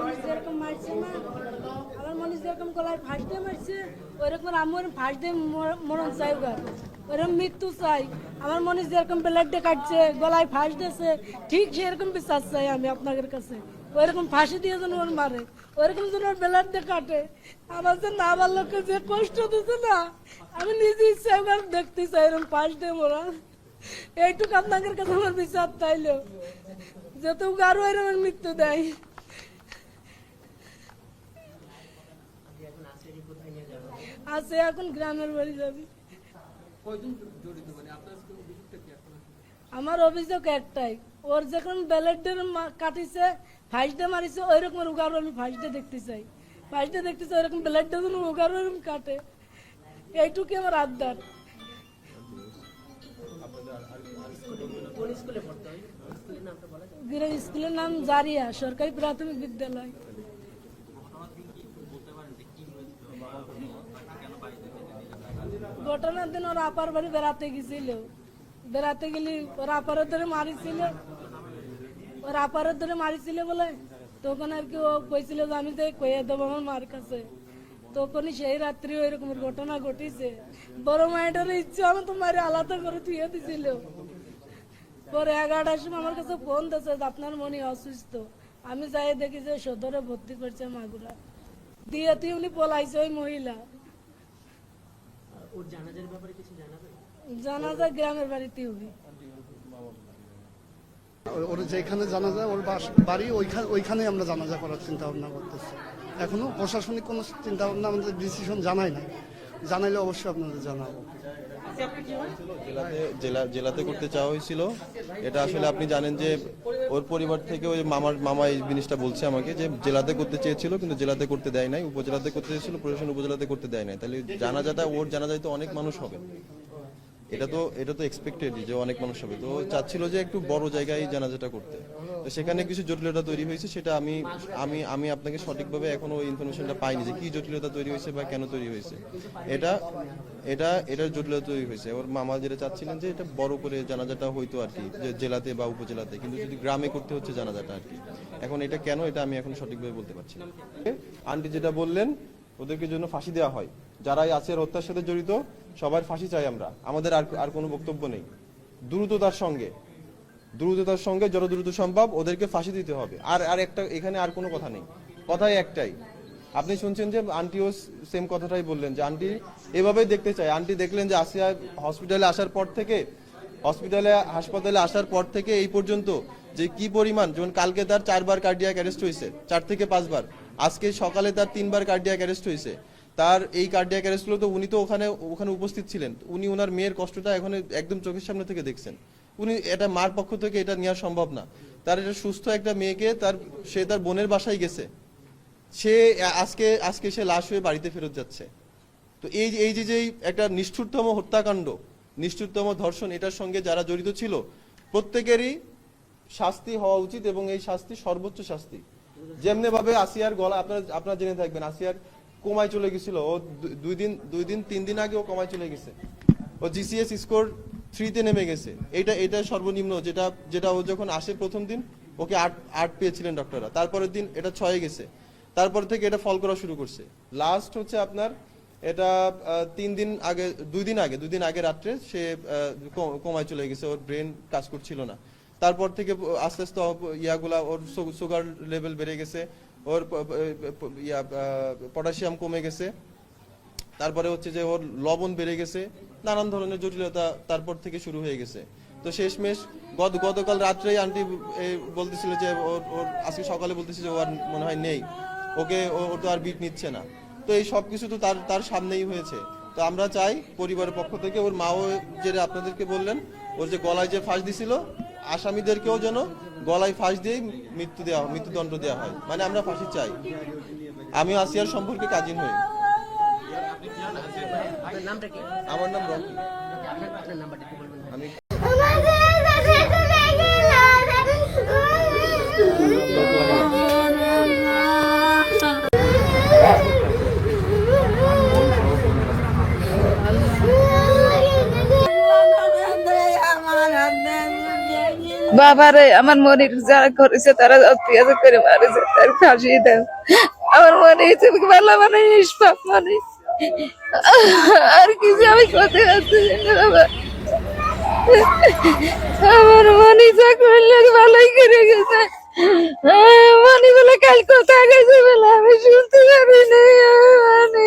মনীষ যেরকম মারছে মা আমার মনীষ যেরকম গলায় ফাঁস দিয়ে মারছে, ওইরকম আমার ফাঁস দিয়ে মর- মরণ চাই ওর ওইরকম মৃত্যু চাই। আমার মনীষ যেরকম ব্লেড কাটছে, গলায় ফাঁস দিয়েছে, ঠিক সেরকম বিশ্বাস চাই আমি আপনাদের কাছে। ওইরকম ফাঁসি দিয়ে যেন ওর মারে, ওইরকম যেন ওর ব্লেড কাটে। আমার যে না আমার লোককে যে কষ্ট দিচ্ছে না, আমি নিজে ইচ্ছা একবার দেখতে চাই এরকম ফাঁস দিয়ে মোরা। এইটুকু আপনাদের কাছে আমার বিচার চাইলো যত আরও এরকম মৃত্যু দেয়। আছে এখন গ্রামের বাড়ি যাবি। আমার অভিযোগ একটাই ওর যখন ব্যালেটের কাটিছে দিয়ে মারিছে ওই রকম উগার আমি দিয়ে দেখতে চাই। দিয়ে দেখতে চাই ওরকম ব্যালেট উগারও এরকম কাটে। এইটুকুই আমার আবদার। গিরা স্কুলের নাম জারিয়া সরকারি প্রাথমিক বিদ্যালয়। ঘটনার দিন ওরা আপার বাড়ি বেড়াতে গেছিল। বেড়াতে গেলি, ওর আপারের ধরে মারিছিল। ওরা আপারের ধরে মারিছিল বলে তখন আর কি ও কইছিল যে আমি তো কয়ে দেবো আমার মার কাছে। তখনই সেই রাত্রি ওই রকমের ঘটনা ঘটিছে। বড় মায়ের ইচ্ছে আমি তো মারি আলাদা করে থুয়ে দিছিল। পরে এগারোটার সময় আমার কাছে ফোন দিয়েছে যে আপনার মনে অসুস্থ। আমি যাই দেখি যে সদরে ভর্তি করছে মাগুরা। দিয়ে তুই উনি পলাইছে ওই মহিলা। ওর জানাজার ব্যাপারে কিছু জানাবেন জানা যায় গ্রামের বাড়িতে হবে। ওর যেখানে জানাজা ওর বাস- বাড়ি ওইখানে ওইখানেই আমরা জানাজা করার চিন্তা ভাবনা করতেছি। এখনও প্রশাসনিক কোনো চিন্তা ভাবনা আমাদের ডিসিশন জানাই নাই। জানাইলে অবশ্যই আপনাদের জানাব। জেলাতে জেলা জেলাতে করতে চাওয়া হয়েছিল। এটা আসলে আপনি জানেন যে ওর পরিবার থেকে ওই মামার মামা এই জিনিসটা বলছে আমাকে যে জেলাতে করতে চেয়েছিল কিন্তু জেলাতে করতে দেয় নাই। উপজেলাতে করতে চেয়েছিল প্রশাসন উপজেলাতে করতে দেয় নাই। তাহলে জানা জানাজাটা ওর জানা জানাজায় তো অনেক মানুষ হবে। এটা তো এটা তো এক্সপেক্টেড যে অনেক মানুষ হবে। তো চাচ্ছিল যে একটু বড় জায়গায় জানাজাটা করতে। তো সেখানে কিছু জটিলতা তৈরি হয়েছে, সেটা আমি আমি আমি আপনাকে সঠিকভাবে এখনও ওই ইনফরমেশনটা পাইনি যে কি জটিলতা তৈরি হয়েছে বা কেন তৈরি হয়েছে। এটা এটা, এটার জটিলতা তৈরি হয়েছে। ওর মামা যেটা চাচ্ছিলেন যে এটা বড় করে জানাজাটা হইতো আর কি, যে জেলাতে বা উপজেলাতে, কিন্তু যদি গ্রামে করতে হচ্ছে জানাজাটা আর কি। এখন এটা কেন, এটা আমি এখন সঠিকভাবে বলতে পারছি আন্টি যেটা বললেন ওদেরকে জন্য ফাঁসি দেওয়া হয়। যারাই আছে এর হত্যার সাথে জড়িত, সবার ফাঁসি চাই আমরা। আমাদের আর আর কোনো বক্তব্য নেই। দ্রুততার সঙ্গে। দ্রুততার সঙ্গে যত দ্রুত সম্ভব ওদেরকে ফাঁসি দিতে হবে। আর আর একটা এখানে আর কোনো কথা নেই। কথাই একটাই। আপনি শুনছেন যে আন্টিও সেম কথাটাই বললেন যে, আন্টি, এভাবেই দেখতে চাই। আন্টি দেখলেন যে আসিয়া হসপিটালে আসার পর থেকে হসপিটালে হাসপাতালে আসার পর থেকে এই পর্যন্ত যে কি পরিমাণ, যেমন কালকে তার চারবার কার্ডিয়াক অ্যারেস্ট হয়েছে, চার থেকে পাঁচবার। আজকে সকালে তার তিনবার কার্ডিয়াক অ্যারেস্ট হয়েছে। তার এই কার্ডিয়াক অ্যারেস্টগুলো তো উনি তো ওখানে ওখানে উপস্থিত ছিলেন। উনি ওনার মেয়ের কষ্টটা এখন একদম চোখের সামনে থেকে দেখছেন। উনি এটা মার পক্ষ থেকে এটা নেওয়া সম্ভব না। তার এটা সুস্থ একটা মেয়েকে তার, সে তার বোনের বাসায় গেছে। সে আজকে আজকে সে লাশ হয়ে বাড়িতে ফেরত যাচ্ছে। তো এই যে- এই যে যে একটা নিষ্ঠুরতম হত্যাকাণ্ড, নিষ্ঠুরতম ধর্ষণ, এটার সঙ্গে যারা জড়িত ছিল, প্রত্যেকেরই শাস্তি হওয়া উচিত এবং এই শাস্তি সর্বোচ্চ শাস্তি। যেমনি ভাবে আসিয়ার গলা আপনারা আপনারা জেনে থাকবেন আসিয়ার কোমায় চলে গেছিল। ও দুই দিন দুই দিন তিন দিন আগে ও কমায় চলে গেছে। ও জিসিএস স্কোর থ্রিতে নেমে গেছে। এটা এটা সর্বনিম্ন যেটা যেটা ও যখন আসে প্রথম দিন ওকে আট আট পেয়েছিলেন ডক্টররা তারপরের দিন এটা ছয়ে গেছে। তারপর থেকে এটা ফল করা শুরু করছে। লাস্ট হচ্ছে আপনার এটা তিন দিন আগে দুই দিন আগে দুই দিন আগে রাত্রে সে আহ, কো- চলে গেছে। ওর ব্রেন কাজ করছিল না। তারপর থেকে আস্তে আস্তে ইয়াগুলা ওর সুগার লেভেল বেড়ে গেছে, ওর ইয়া পটাশিয়াম কমে গেছে। তারপরে হচ্ছে যে ওর লবণ বেড়ে গেছে, নানান ধরনের জটিলতা তারপর থেকে শুরু হয়ে গেছে। তো শেষমেশ গত গতকাল রাত্রেই আন্টি বলতেছিল যে ওর ওর আজকে সকালে বলতেছিল যে ও আর মনে হয় নেই। ওকে ও তো আর বিট নিচ্ছে না। তো এই সব কিছু তো তার তার সামনেই হয়েছে। তো আমরা চাই পরিবারের পক্ষ থেকে ওর মাও যেটা আপনাদেরকে বললেন, ওর যে গলায় যে ফাঁস দিছিল আসামিদেরকেও যেন গলায় ফাঁস দিয়ে মৃত্যু দেওয়া হয় মৃত্যুদণ্ড দেওয়া হয়। মানে আমরা ফাঁসি চাই। আমি আসিয়ার সম্পর্কে কাজিন হই। আমার নাম রকি। আমি বাবারে, আমার মনির যারা করেছে তারা অত্যাচার করে মারেছে, তার ফাঁসি দাও। আমার মনে হচ্ছে ভালো মানে নিষ্পাপ মানে আর কিছু আমি করতে পারছি বাবা। আমার মনি যা করলে ভালোই করে গেছে। মনি বলে, কাল কোথায় গেছে বলে? আমি শুনতে পারি না মানে